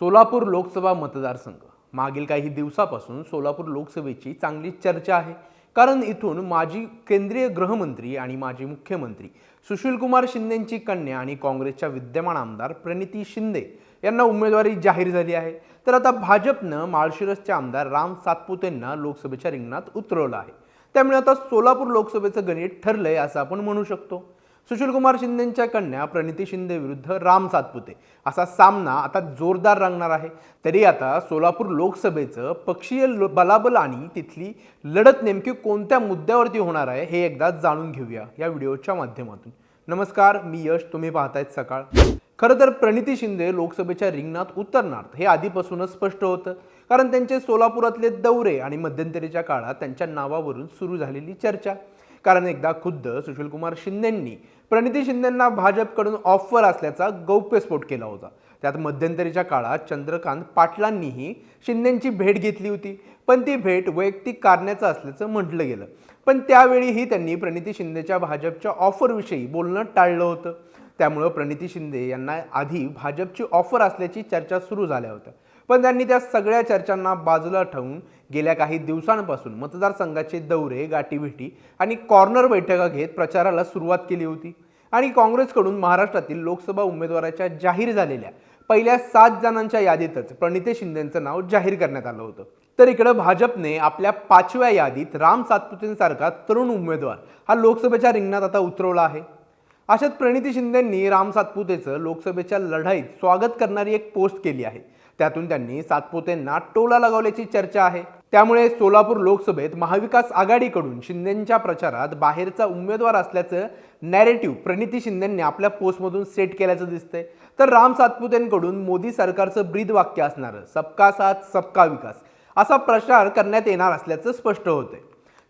सोलापूर लोकसभा मतदारसंघ. मागील काही दिवसापासून सोलापूर लोकसभेची चांगली चर्चा आहे. कारण इथून माजी केंद्रीय गृहमंत्री आणि माजी मुख्यमंत्री सुशीलकुमार शिंदेंची कन्या आणि काँग्रेसच्या विद्यमान आमदार प्रणिती शिंदे यांना उमेदवारी जाहीर झाली आहे. तर आता भाजपनं माळशिरसचे आमदार राम सातपुतेंना लोकसभेच्या रिंगणात उतरवलं आहे. त्यामुळे आता सोलापूर लोकसभेचं गणित ठरलंय असं आपण म्हणू शकतो. सुशीलकुमार शिंदेंच्या कन्या प्रणिती शिंदे विरुद्ध राम सातपुते असा सामना आता जोरदार रंगणार आहे. तरी आता सोलापूर लोकसभेचं पक्षीय बलाबल आणि तिथली लढत नेमकी कोणत्या मुद्द्यावरती होणार आहे हे एकदा जाणून घेऊया या व्हिडिओच्या माध्यमातून. नमस्कार मी यश. तुम्ही पाहतायत सकाळ. खरं तर प्रणिती शिंदे लोकसभेच्या रिंगणात उतरणार हे आधीपासूनच स्पष्ट होतं. कारण त्यांचे सोलापुरातले दौरे आणि मध्यंतरीच्या काळात त्यांच्या नावावरून सुरू झालेली चर्चा. कारण एकदा खुद्द सुशीलकुमार शिंदेंनी प्रणिती शिंदेंना भाजपकडून ऑफर असल्याचा गौप्यस्फोट केला होता. त्यात मध्यंतरीच्या काळात चंद्रकांत पाटलांनीही शिंदेंची भेट घेतली होती. पण ती भेट वैयक्तिक कारणाचं असल्याचं म्हटलं गेलं. पण त्यावेळीही त्यांनी प्रणिती शिंदेच्या भाजपच्या ऑफरविषयी बोलणं टाळलं होतं. त्यामुळं प्रणिती शिंदे यांना आधी भाजपची ऑफर असल्याची चर्चा सुरू झाल्या होत्या. पण त्यांनी त्या सगळ्या चर्चांना बाजूला ठेवून गेल्या काही दिवसांपासून मतदारसंघाचे दौरे गाठीभेटी आणि कॉर्नर बैठका घेत प्रचाराला सुरुवात केली होती. आणि काँग्रेसकडून महाराष्ट्रातील लोकसभा उमेदवाराच्या जाहीर झालेल्या पहिल्या सात जणांच्या यादीतच प्रणिते शिंदेंचं नाव जाहीर करण्यात आलं होतं. तर इकडं भाजपने आपल्या पाचव्या यादीत राम सातपुतेंसारखा तरुण उमेदवार हा लोकसभेच्या रिंगणात आता उतरवला आहे. अशात प्रणिती शिंदेंनी राम सातपुतेचं लोकसभेच्या लढाईत स्वागत करणारी एक पोस्ट केली आहे. त्यातून त्यांनी सातपुतेंना टोला लगावल्याची चर्चा आहे. त्यामुळे सोलापूर लोकसभेत महाविकास आघाडीकडून शिंदेंच्या प्रचारात बाहेरचा उमेदवार असल्याचं नॅरेटिव्ह प्रणिती शिंदेंनी आपल्या पोस्टमधून सेट केल्याचं दिसतंय. तर राम सातपुतेंकडून मोदी सरकारचं ब्रीद वाक्य असणारं सबका साथ सबका विकास असा प्रचार करण्यात येणार असल्याचं स्पष्ट होतंय.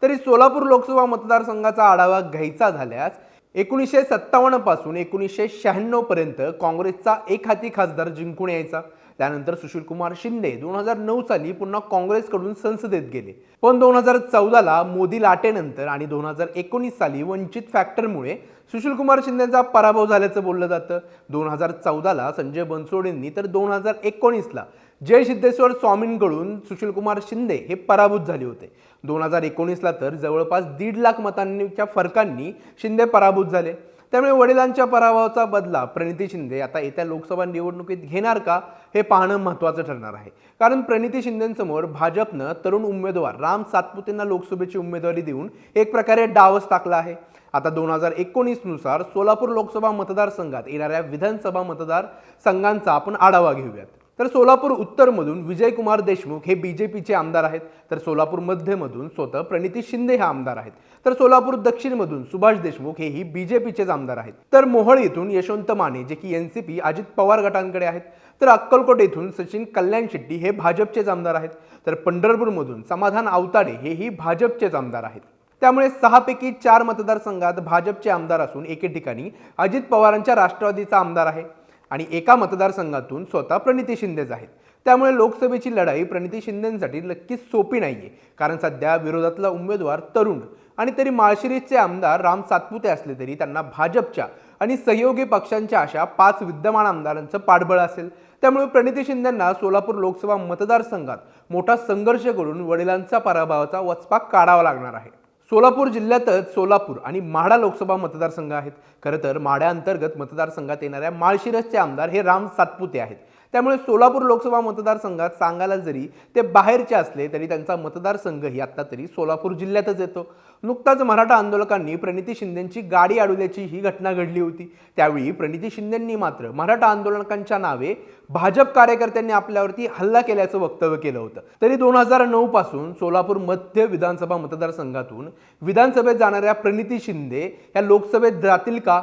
तरी सोलापूर लोकसभा मतदारसंघाचा आढावा घ्यायचा झाल्यास एकोणीसशे सत्तावन्नपासून एकोणीसशे शहाण्णव पर्यंत काँग्रेसचा एक हाती खासदार जिंकून यायचा. त्यानंतर सुशीलकुमार शिंदे दोन हजार नऊ साली पुन्हा काँग्रेसकडून संसदेत गेले. पण दोन हजार चौदाला मोदी लाटेनंतर आणि दोन हजार एकोणीस साली वंचित फॅक्टरमुळे सुशीलकुमार शिंदेचा पराभव झाल्याचं बोललं जातं. दोन हजार चौदाला संजय बनसोडेंनी तर दोन हजार एकोणीसला जय सिद्धेश्वर स्वामींकडून सुशीलकुमार शिंदे हे पराभूत झाले होते. दोन हजार एकोणीसला तर जवळपास दीड लाख मतांच्या फरकांनी शिंदे पराभूत झाले. त्यामुळे वडिलांच्या पराभवाचा बदला प्रणिती शिंदे आता येत्या लोकसभा निवडणुकीत घेणार का हे पाहणं महत्त्वाचं ठरणार आहे. कारण प्रणिती शिंदेंसमोर भाजपनं तरुण उमेदवार राम सातपुतेंना लोकसभेची उमेदवारी देऊन एक प्रकारे डावच टाकला आहे. आता दोन हजार एकोणीसनुसार सोलापूर लोकसभा मतदारसंघात येणाऱ्या विधानसभा मतदार संघांचा आपण आढावा घेऊयात. तर सोलापूर उत्तरमधून विजयकुमार देशमुख हे बी जे पीचे आमदार आहेत. तर सोलापूर मध्यमधून स्वतः प्रणिती शिंदे हे आमदार आहेत. तर सोलापूर दक्षिणमधून सुभाष देशमुख हेही बीजेपीचेच आमदार आहेत. तर मोहळ येथून यशवंत माने जे की N C P Ajit Pawar गटांकडे आहेत. तर अक्कलकोट येथून सचिन कल्याण शेट्टी हे भाजपचेच आमदार आहेत. तर पंढरपूरमधून समाधान आवताडे हेही भाजपचेच आमदार आहेत. त्यामुळे सहापैकी चार मतदारसंघात भाजपचे आमदार असून एके ठिकाणी अजित पवारांच्या राष्ट्रवादीचा आमदार आहे. आणि एका मतदारसंघातून स्वतः प्रणिती शिंदेच आहेत. त्यामुळे लोकसभेची लढाई प्रणिती शिंदेसाठी नक्कीच सोपी नाही आहे कारण सध्या विरोधातला उमेदवार तरुण आणि तरी माळशिरीसचे आमदार राम सातपुते असले तरी त्यांना भाजपच्या आणि सहयोगी पक्षांच्या अशा पाच विद्यमान आमदारांचं पाठबळ असेल. त्यामुळे प्रणिती शिंदेंना सोलापूर लोकसभा मतदारसंघात मोठा संघर्ष करून वडिलांचा पराभवाचा वचपा काढावा लागणार आहे. सोलापूर जिल्ह्यातच सोलापूर आणि माढा लोकसभा मतदारसंघ आहेत. खरं तर माढ्याअंतर्गत मतदारसंघात येणाऱ्या माळशिरसचे आमदार हे राम सातपुते आहेत. त्यामुळे सोलापूर लोकसभा मतदारसंघात सांगायला जरी ते बाहेरचे असले तरी त्यांचा मतदारसंघही आत्ता तरी सोलापूर जिल्ह्यातच येतो. नुकताच मराठा आंदोलकांनी प्रणिती शिंदेंची गाडी अडवल्याची ही घटना घडली होती. त्यावेळी प्रणिती शिंदेंनी मात्र मराठा आंदोलकांच्या नावे भाजप कार्यकर्त्यांनी आपल्यावरती हल्ला केल्याचं वक्तव्य केलं होतं. तरी दोन हजार नऊ पासून सोलापूर मध्य विधानसभा मतदारसंघातून विधानसभेत जाणाऱ्या प्रणिती शिंदे या लोकसभेत जातील का?